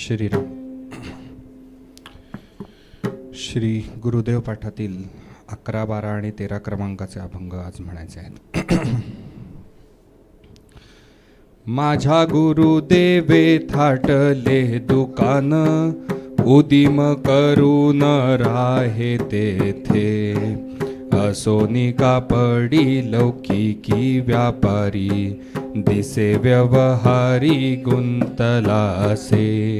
श्रीराम. श्री गुरुदेव पाठातील अकरा बारा आणि तेरा क्रमांकाचे अभंग आज म्हणायचे आहेत. माझ्या गुरुदेवे थाटले दुकान उदिम करून राहे तेथे. असोनी कापडी लौकिकी व्यापारी? दिसे व्यवहारी गुंतला असे.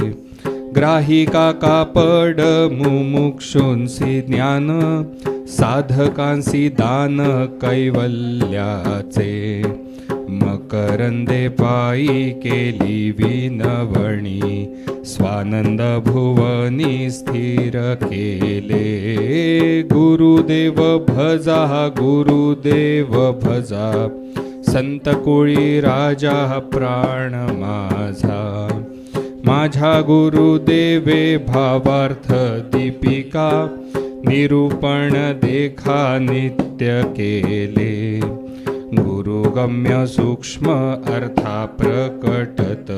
ग्राहिका कापड मुमुक्षुंसी ज्ञान? साधकांसी दान कैवल्याचे. मकरंदे पायी केली विनवणी. स्वानंद भुवनी स्थिर केले। गुरुदेव भजा गुरुदेव भजा। संत कोळी राजा प्राण माझा। माझ्या गुरुदेवे भावार्थ दीपिका। निरूपण देखा नित्य केले। गुरुगम्य सूक्ष्म अर्था प्रकटत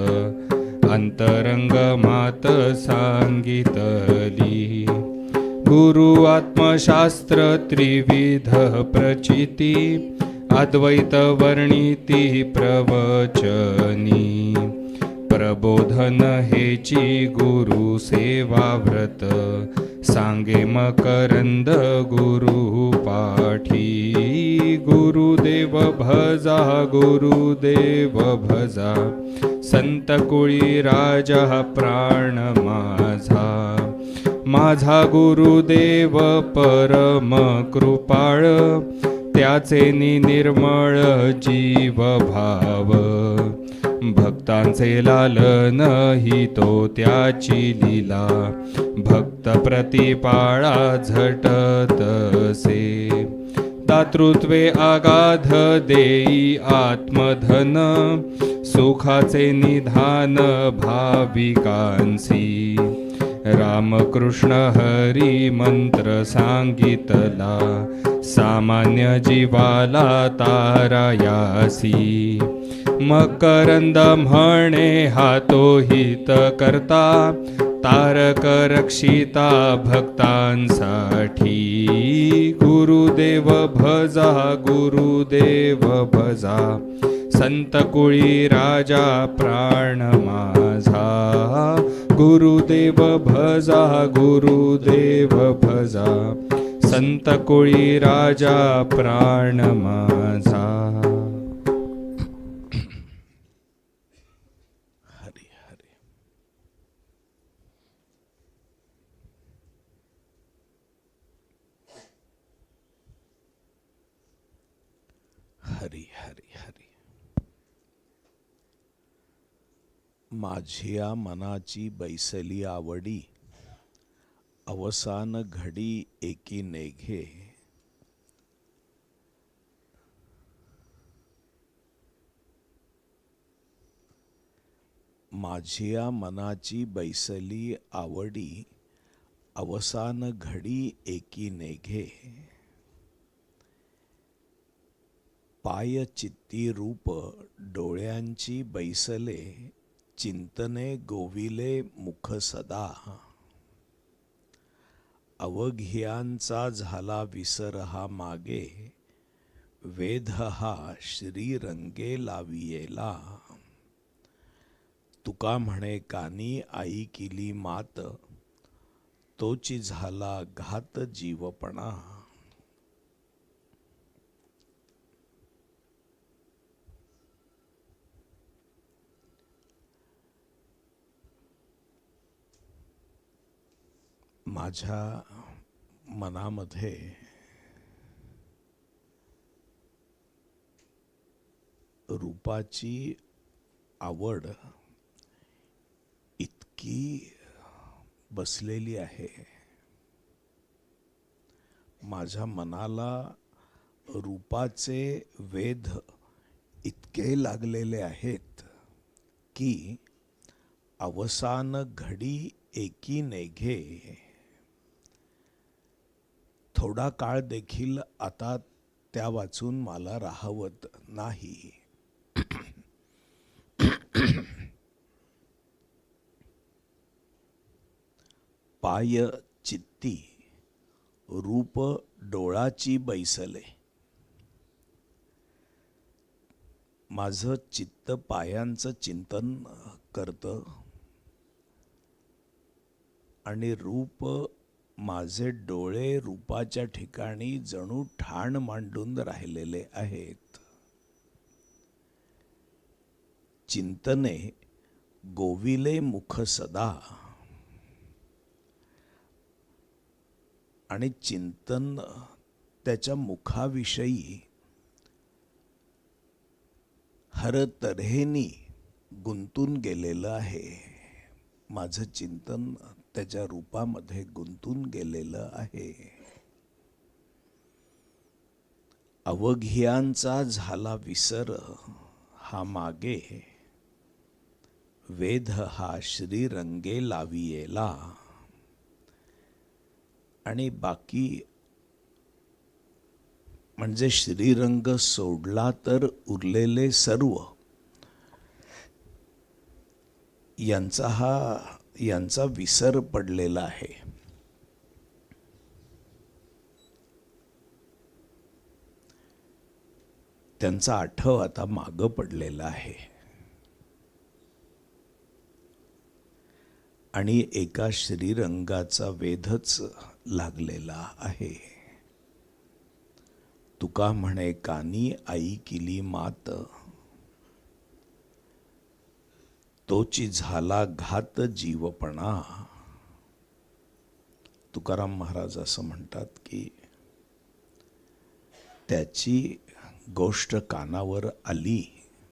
अंतरंग मात सांगितली गुरु आत्मशास्त्र त्रिविध प्रचिती अद्वैत वर्णिती प्रवचनी. प्रबोधन हेची गुरु सेवा व्रत सांगे मकरंद गुरु पाठी. गुरुदेव भजा गुरुदेव भजा. संत कुळी राजा प्राण माझा. माझा गुरुदेव परम कृपाळ त्याचे नि निर्मळ जीव भाव. भक्तांचे लालन ही तो त्याची लीला. भक्त प्रतिपाळा झटतसे दातृत्वे आगाध देई आत्मधन सुखाचे निधान भाविकांसी। रामकृष्ण हरी मंत्र सांगितला सामान्य जीवाला तारायासी मकरंद म्हणे हा तो हित करता तारक रक्षिता भक्तांसाठी। गुरुदेव भजा गुरुदेव भजा. संत कुळी राजा प्राण माझा. गुरुदेव भजा गुरुदेव भजा. संत कुळी राजा प्राण माझा. हरी हरी हरी. माझ्या मनाची बैसली आवडी अवसान घडी एकी नेघे. माझ्या मनाची बैसली आवडी अवसान घडी एकी नेघे. पाय चित्ती रूप डोळ्यांची बैसले चिंतने गोविले मुख सदा. अवघियांचा झाला विसर हा मागे वेध हा श्रीरंगे लावियेला. तुका म्हणे कानी आई किली मात तोची झाला घात जीवपणा. माझ्या मनामध्ये रूपाची आवड इतकी बसलेली आहे. माझ्या मनाला रूपाचे वेध इतके लागलेले आहेत की अवसान घडी एकी नेघे थोडा काळ देखील आता त्या वाचून मला राहवत नाही. पाय चित्ती रूप डोळाची बैसले. माझं चित्त पायांचं चिंतन करतं आणि रूप माझे डोळे रूपाच्या ठिकाणी जणू ठाण मांडून राहिलेले आहेत. चिंतने गोविले मुख सदा. आणि चिंतन त्याच्या मुखाविषयी. हर तऱ्हेनी गुंतून गेलेलं आहे. माझं चिंतन त्याच्या रूपामध्ये गुंतून गेलेलं आहे. अवघियांचा झाला विसर हा मागे. वेध हा श्रीरंगे लावियेला. आणि बाकी म्हणजे श्रीरंग सोडला तर उरलेले सर्व. यांचा हा यांचा विसर पडलेला आहे. त्यांचा आठव आता मागं पडलेला आहे. आणि एका श्रीरंगाचा वेधच लागलेला आहे. तुका म्हणे कानी आई किली मात तोची झाला घात जीवपणा. तुकाराम महाराज असं म्हणतात की त्याची गोष्ट कानावर आली